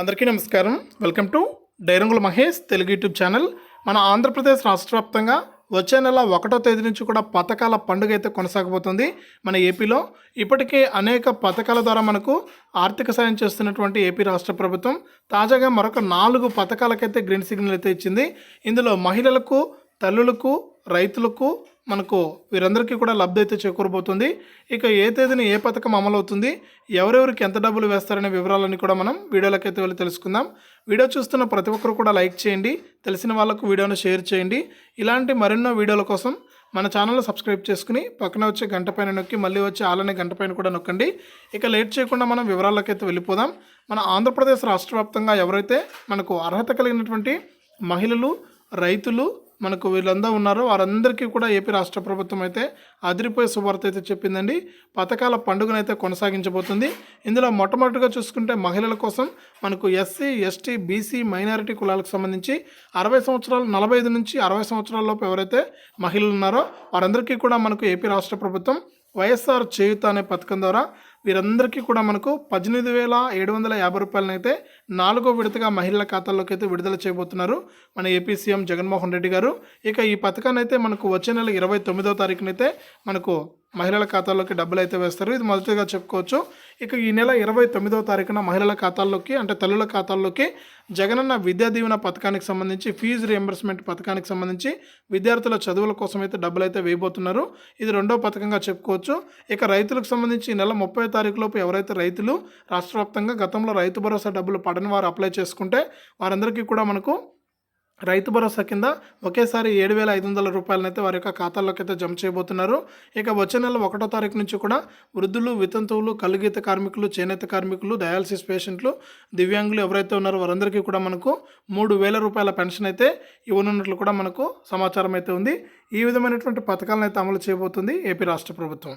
అందరికీ నమస్కారం. Welcome to డైరంగుల మహేష్ తెలుగు యూట్యూబ్ ఛానల్. మన ఆంధ్రప్రదేశ్ రాష్ట్ర వ్యాప్తంగా వచ్చే నెల ఒకటో తేదీ నుంచి కూడా పథకాల పండుగ అయితే కొనసాగబోతుంది మన ఏపీలో. ఇప్పటికే అనేక పథకాల ద్వారా మనకు ఆర్థిక సాయం చేస్తున్నటువంటి ఏపీ రాష్ట్ర ప్రభుత్వం తాజాగా మరొక నాలుగు పథకాలకైతే గ్రీన్ సిగ్నల్ అయితే ఇచ్చింది. ఇందులో మహిళలకు తల్లులకు రైతులకు మనకు వీరందరికీ కూడా లబ్ధి అయితే చేకూరబోతుంది. ఇక ఏ తేదీని ఏ పథకం అమలవుతుంది ఎవరెవరికి ఎంత డబ్బులు వేస్తారనే వివరాలన్నీ కూడా మనం వీడియోలకైతే వెళ్ళి తెలుసుకుందాం. వీడియో చూస్తున్న ప్రతి ఒక్కరు కూడా లైక్ చేయండి తెలిసిన వాళ్ళకు వీడియోను షేర్ చేయండి. ఇలాంటి మరెన్నో వీడియోల కోసం మన ఛానల్ని సబ్స్క్రైబ్ చేసుకుని పక్కన వచ్చే గంట పైన నొక్కి మళ్ళీ వచ్చే ఆలనే గంట పైన కూడా నొక్కండి. ఇక లేట్ చేయకుండా మనం వివరాలకైతే వెళ్ళిపోదాం. మన ఆంధ్రప్రదేశ్ రాష్ట్ర వ్యాప్తంగా ఎవరైతే మనకు అర్హత కలిగినటువంటి మహిళలు రైతులు మనకు వీళ్ళందరూ ఉన్నారో వారందరికీ కూడా ఏపీ రాష్ట్ర ప్రభుత్వం అయితే అదిరిపోయే శుభార్త అయితే చెప్పిందండి. పథకాల పండుగనైతే కొనసాగించబోతుంది. ఇందులో మొట్టమొదటిగా చూసుకుంటే మహిళల కోసం మనకు ఎస్సీ ఎస్టీ బీసీ మైనారిటీ కులాలకు సంబంధించి అరవై సంవత్సరాలు నలభై ఐదు నుంచి అరవై సంవత్సరాల లోపు ఎవరైతే మహిళలు ఉన్నారో వారందరికీ కూడా మనకు ఏపీ రాష్ట్ర ప్రభుత్వం వైఎస్ఆర్ చేయుత అనే పథకం ద్వారా వీరందరికీ కూడా మనకు పద్దెనిమిది వేల ఏడు వందల యాభై రూపాయలనైతే నాలుగో విడతగా మహిళల ఖాతాల్లోకి అయితే విడుదల చేయబోతున్నారు. మన ఏపీ సీఎం జగన్మోహన్ రెడ్డి గారు. ఇక ఈ పథకాన్ని అయితే మనకు వచ్చే నెల ఇరవై తొమ్మిదో తారీఖునైతే మనకు మహిళల ఖాతాల్లోకి డబ్బులు అయితే వేస్తారు. ఇది మొదటిగా చెప్పుకోవచ్చు. ఇక ఈ నెల ఇరవై తొమ్మిదవ తారీఖున మహిళల ఖాతాల్లోకి అంటే తల్లుల ఖాతాల్లోకి జగనన్న విద్యా దీవెన పథకానికి సంబంధించి ఫీజు రియంబర్స్మెంట్ పథకానికి సంబంధించి విద్యార్థుల చదువుల కోసం అయితే డబ్బులు అయితే వేయబోతున్నారు. ఇది రెండో పథకంగా చెప్పుకోవచ్చు. ఇక రైతులకు సంబంధించి ఈ నెల ముప్పై తారీఖులోపు ఎవరైతే రైతులు రాష్ట్ర వ్యాప్తంగా గతంలో రైతు భరోసా డబ్బులు పడని వారు అప్లై చేసుకుంటే వారందరికీ కూడా మనకు రైతు భరోసా కింద ఒకేసారి ఏడు వేల ఐదు వందల రూపాయలనైతే వారి యొక్క ఖాతాల్లోకి అయితే జమ చేయబోతున్నారు. ఇక వచ్చే నెల ఒకటో తారీఖు నుంచి కూడా వృద్ధులు వితంతువులు కలుగీత కార్మికులు చేనేత కార్మికులు డయాలసిస్ పేషెంట్లు దివ్యాంగులు ఎవరైతే ఉన్నారో వారందరికీ కూడా మనకు మూడు వేల రూపాయల పెన్షన్ అయితే ఇవ్వనున్నట్లు కూడా మనకు సమాచారం అయితే ఉంది. ఈ విధమైనటువంటి పథకాలను అయితే అమలు చేయబోతుంది ఏపీ రాష్ట్ర ప్రభుత్వం.